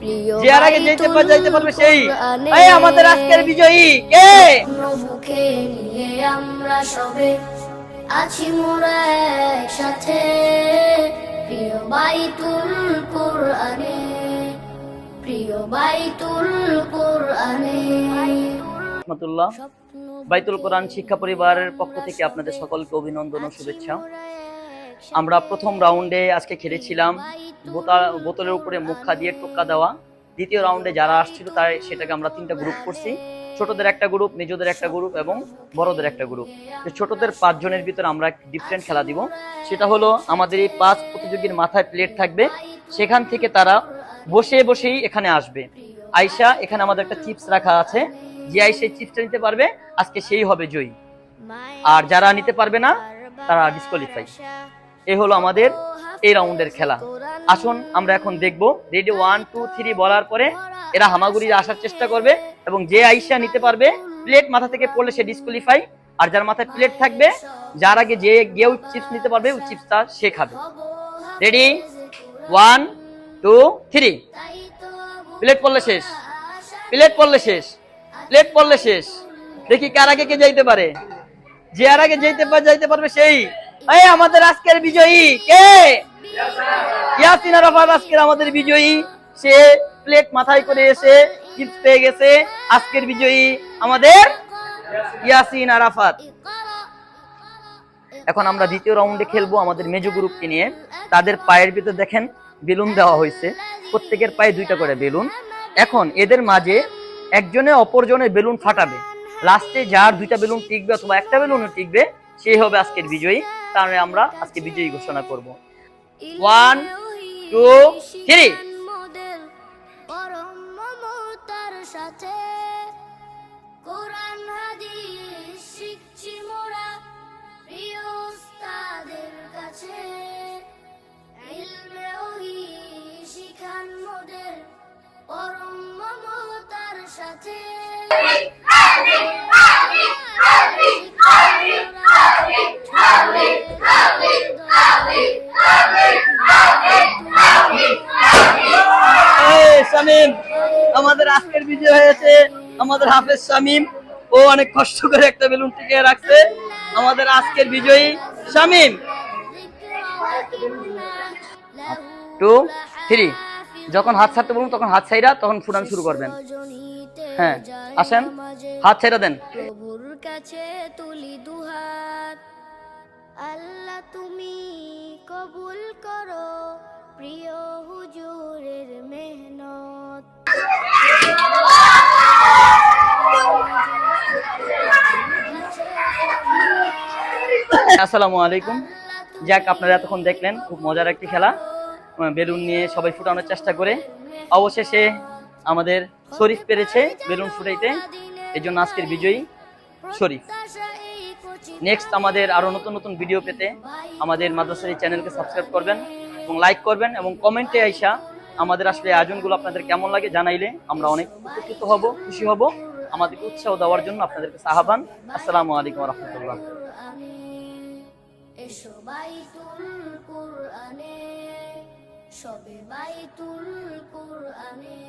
প্রিয় যার আগে যেতে পার যাইতে পারবে সেই। এই আমাদের আজকের বিজয়ী কে? বুকে নিয়ে আমরা সবে আছি মোরা একসাথে। প্রিয় বাইতুল কোরআনে প্রিয় বাইতুল কোরআনে। বাইতুল কোরআন শিক্ষা পরিবারের পক্ষ থেকে আপনাদের সকলকে অভিনন্দন ও শুভেচ্ছা। আমরা প্রথম রাউন্ডে আজকে খেলেছিলাম। বোতা- বোতলের উপরে মুখা দিয়ে টোক্কা দেওয়া। দ্বিতীয় রাউন্ডে যারা আসছিল তাই সেটাকে আমরা তিনটা গ্রুপ করছি। ছোটদের একটা গ্রুপ নিজেদের একটা গ্রুপ এবং বড়দের একটা গ্রুপ ছোটদের পাঁচজনের ভিতরে আমরা ডিফারেন্ট খেলা দিব। সেটা হলো আমাদের এই পাঁচ প্রতিযোগীর মাথায় প্লেট থাকবে। সেখান থেকে তারা বসে বসেই এখানে আসবে। আয়শা, এখানে আমাদের একটা চিপস রাখা আছে। যে আয়সা চিপসটা নিতে পারবে, আজকে সেই হবে জয়ী। আর যারা নিতে পারবে না, তারা ডিসকোয়ালিফাই এ হলো আমাদের এই রাউন্ডের খেলা। আসুন, আমরা এখন দেখব রেডি ওয়ান, টু, থ্রি বলার পরে এরা হামাগুড়ি আসার চেষ্টা করবে এবং যে আইসা নিতে পারবে, প্লেট মাথা থেকে পড়লে সে ডিসকোয়ালিফাই, আর যার মাথায় প্লেট থাকবে, যার আগে যে গেউ চিপস নিতে পারবে, ওই চিপসটা সে খাবে। Ready? One, two, three. Plate পড়লে শেষ। প্লেট পড়লে শেষ। প্লেট পড়লে শেষ। দেখি কার আগে কে যাইতে পারে। যে আর আগে যাইতে পারে যাইতে পারবে সেই। এই আমাদের আজকের বিজয়ী কে? ইয়াসিন আরাফাত আজকের আমাদের বিজয়ী। সে প্লেট মাথায় করে এসে চিপস পেয়ে গেছে। আজকের বিজয়ী আমাদের ইয়াসিন আরাফাত। এখন আমরা দ্বিতীয় রাউন্ডে খেলব আমাদের মেজো গ্রুপকে নিয়ে। তাদের পায়ের ভিতর দেখেন, বেলুন দেওয়া হয়েছে। প্রত্যেকের পায়ে দুইটা করে বেলুন। এখন এদের মাঝে একজনে অপরজনে বেলুন ফাটাবে। লাস্টে যার দুইটা বেলুন টিকবে অথবা একটা বেলুনও টিকবে, সেই হবে আজকের বিজয়ী। তাহলে আমরা আজকে বিজয়ী ঘোষণা করব। ওয়ান টু থ্রি সাথে কোরআন হাদিস শিখছি মোরা প্রিয় উস্তাদের কাছে। ইলমে ওহি শিখান মোদের পরম মমতার সাথে। শামিম আমাদের আজকের বিজয় হয়েছে আমাদের হাফেজ শামিম। ও অনেক কষ্ট করে একটা বেলুন টিকে রাখছে। আমাদের আজকের বিজয়ী শামিম। টু থ্রি যখন হাত ছাড়তে বলুন তখন হাত ছাইরা তখন ফুটান শুরু করবেন। হ্যাঁ আসেন। হাত ছাইরা দেন। কাছে তুলি দুহাত আল্লাহ তুমি কবুল করো। প্রিয় আসসালামু আলাইকুম। যাক, আপনারা এতক্ষণ দেখলেন, খুব মজার একটি খেলা। বেলুন নিয়ে সবাই ফুটানোর চেষ্টা করে। অবশেষে আমাদের শরীফ পেরেছে বেলুন ফুটাইতে। এই জন্য আজকের বিজয়ী শরীফ। নেক্সট আমাদের আরও নতুন নতুন ভিডিও পেতে আমাদের মাদ্রাসার এই চ্যানেলকে সাবস্ক্রাইব করবেন এবং লাইক করবেন এবং কমেন্টে আইসা আমাদের আসলে আয়োজনগুলো আপনাদের কেমন লাগে জানাইলে আমরা অনেক উপকৃত হব, খুশি হব। আমাদেরকে উৎসাহ দেওয়ার জন্য আপনাদেরকে সাহাবান আসসালামু আলাইকুম রহমতুল্লাহ। এসো বাইতুল কোরআনে সবে বাইতুল কোরআনে।